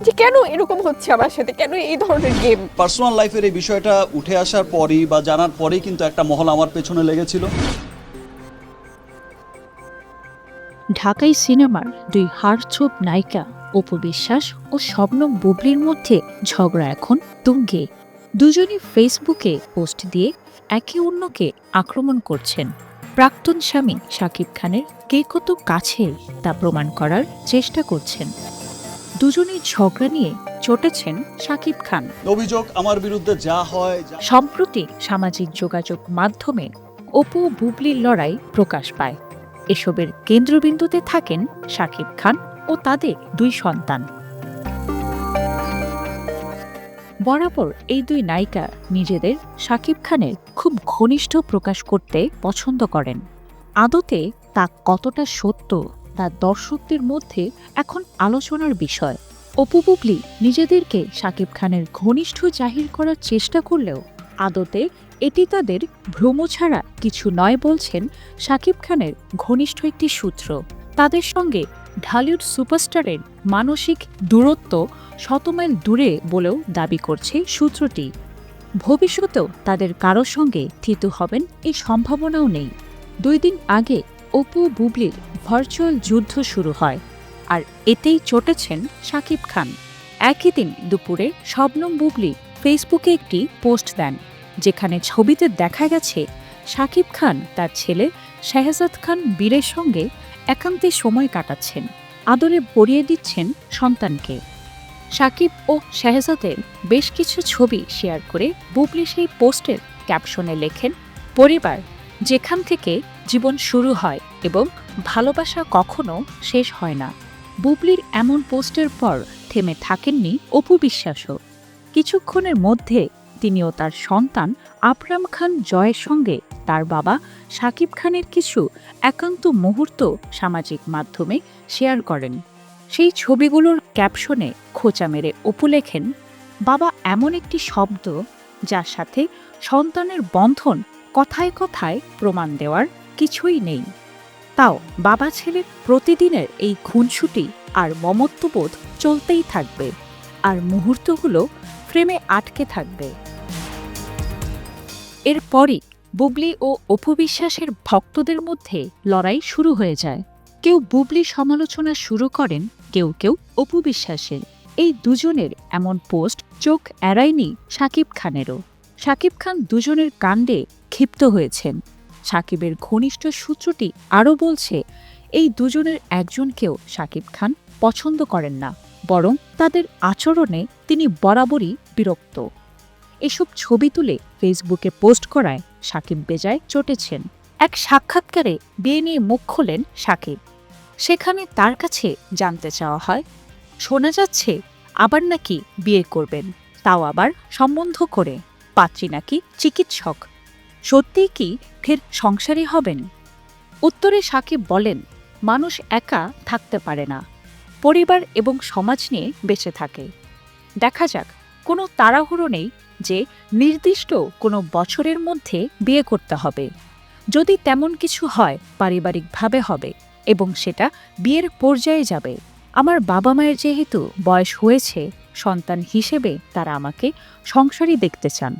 যে কেন এরকম হচ্ছে আমার সাথে? কেন এই ধরনের গেম পার্সোনাল লাইফের এই বিষয়টা উঠে আসার পরই বা জানার পরেই কিন্তু একটা মহল আমার পেছনে লেগেছিল। ঢাকাই সিনেমার দুই হারছোপ নায়িকা অপু বিশ্বাস ও শবনম বুবলির মধ্যে ঝগড়া এখন তুঙ্গে। দুজনই ফেসবুকে পোস্ট দিয়ে একে অন্যকে আক্রমণ করছেন। প্রাক্তন স্বামী শাকিব খানের কে কত কাছে তা প্রমাণ করার চেষ্টা করছেন। দুজনেই ঝগড়া নিয়ে চটেছেন শাকিব খান। অভিযোগ আমার বিরুদ্ধে যা হয় সম্প্রতি সামাজিক যোগাযোগ মাধ্যমে অপু বুবলির লড়াই প্রকাশ পায়। এসবের কেন্দ্রবিন্দুতে থাকেন শাকিব খান ও তাদের দুই সন্তান। বরাবর এই দুই নায়িকা নিজেদের শাকিব খানের খুব ঘনিষ্ঠ প্রকাশ করতে পছন্দ করেন। আদতে তা কতটা সত্য তা দর্শকদের মধ্যে এখন আলোচনার বিষয়। অপু বুবলি নিজেদেরকে শাকিব খানের ঘনিষ্ঠ জাহির করার চেষ্টা করলেও আদতে এটি তাদের ভ্রম ছাড়া কিছু নয় বলছেন শাকিব খানের ঘনিষ্ঠ একটি সূত্র। তাদের সঙ্গে ঢালিউড সুপারস্টারের মানসিক দূরত্ব শতমাইল দূরে বলেও দাবি করছে সূত্রটি। ভবিষ্যতেও তাদের কারও সঙ্গে থিতু হবেন এই সম্ভাবনাও নেই। দুই দিন আগে অপু বুবলির ভার্চুয়াল যুদ্ধ শুরু হয় আর এতেই চটেছেন শাকিব খান। একই দিন দুপুরে শবনম বুবলি ফেসবুকে একটি পোস্ট দেন, যেখানে ছবিতে দেখা গেছে শাকিব খান তার ছেলে শাহজাদ খান বীরের সঙ্গে একান্তে সময় কাটাচ্ছেন, আদরে পরিয়ে দিচ্ছেন সন্তানকে। শাকিব ও শাহজাদের বেশ কিছু ছবি শেয়ার করে বুবলি সেই পোস্টের ক্যাপশনে লেখেন, পরিবার যেখান থেকে জীবন শুরু হয় এবং ভালোবাসা কখনো শেষ হয় না। বুবলির এমন পোস্টের পর থেমে থাকেননি অপু বিশ্বাসও। কিছুক্ষণের মধ্যে তিনিও তার সন্তান আবরাম খান জয়ের সঙ্গে তার বাবা শাকিব খানের কিছু একান্ত মুহূর্ত সামাজিক মাধ্যমে শেয়ার করেন। সেই ছবিগুলোর ক্যাপশনে খোঁচা মেরে অপু লেখেন, বাবা এমন একটি শব্দ যার সাথে সন্তানের বন্ধন কথায় কথায় প্রমাণ দেওয়ার কিছুই নেই। তাও বাবা ছেলের প্রতিদিনের এই খুনসুটি আর মমত্ববোধ চলতেই থাকবে আর মুহূর্তগুলো ফ্রেমে আটকে থাকবে। এরপরই বুবলি ও অপু বিশ্বাসের ভক্তদের মধ্যে লড়াই শুরু হয়ে যায়। কেউ বুবলি সমালোচনা শুরু করেন, কেউ কেউ অপু বিশ্বাসের। এই দুজনের এমন পোস্ট চোখ এড়ায়নি শাকিব খানেরও। শাকিব খান দুজনের কাণ্ডে ক্ষিপ্ত হয়েছেন। সাকিবের ঘনিষ্ঠ সূত্রটি আরও বলছে, এই দুজনের একজনকেও সাকিব খান পছন্দ করেন না, বরং তাদের আচরণে তিনি বরাবরই বিরক্ত। এসব ছবি তুলে ফেসবুকে পোস্ট করায় সাকিব বেজায় চটেছেন। এক সাক্ষাৎকারে বিয়ে নিয়ে মুখ খোলেন সাকিব। সেখানে তার কাছে জানতে চাওয়া হয়, শোনা যাচ্ছে আবার নাকি বিয়ে করবেন, তাও আবার সম্বন্ধ করে, পাত্রী নাকি চিকিৎসক। সত্যিই কি ফের সংসারী হবেন? উত্তরে সাকিব বলেন, মানুষ একা থাকতে পারে না। পরিবার এবং সমাজ নিয়ে বেঁচে থাকে। দেখা যাক, কোনো তাড়াহুড়ো নেই যে নির্দিষ্ট কোনো বছরের মধ্যে বিয়ে করতে হবে। যদি তেমন কিছু হয়, পারিবারিকভাবে হবে এবং সেটা বিয়ের পর্যায়ে যাবে। আমার বাবা মায়ের যেহেতু বয়স হয়েছে, সন্তান হিসেবে তারা আমাকে সংসারই দেখতে চান।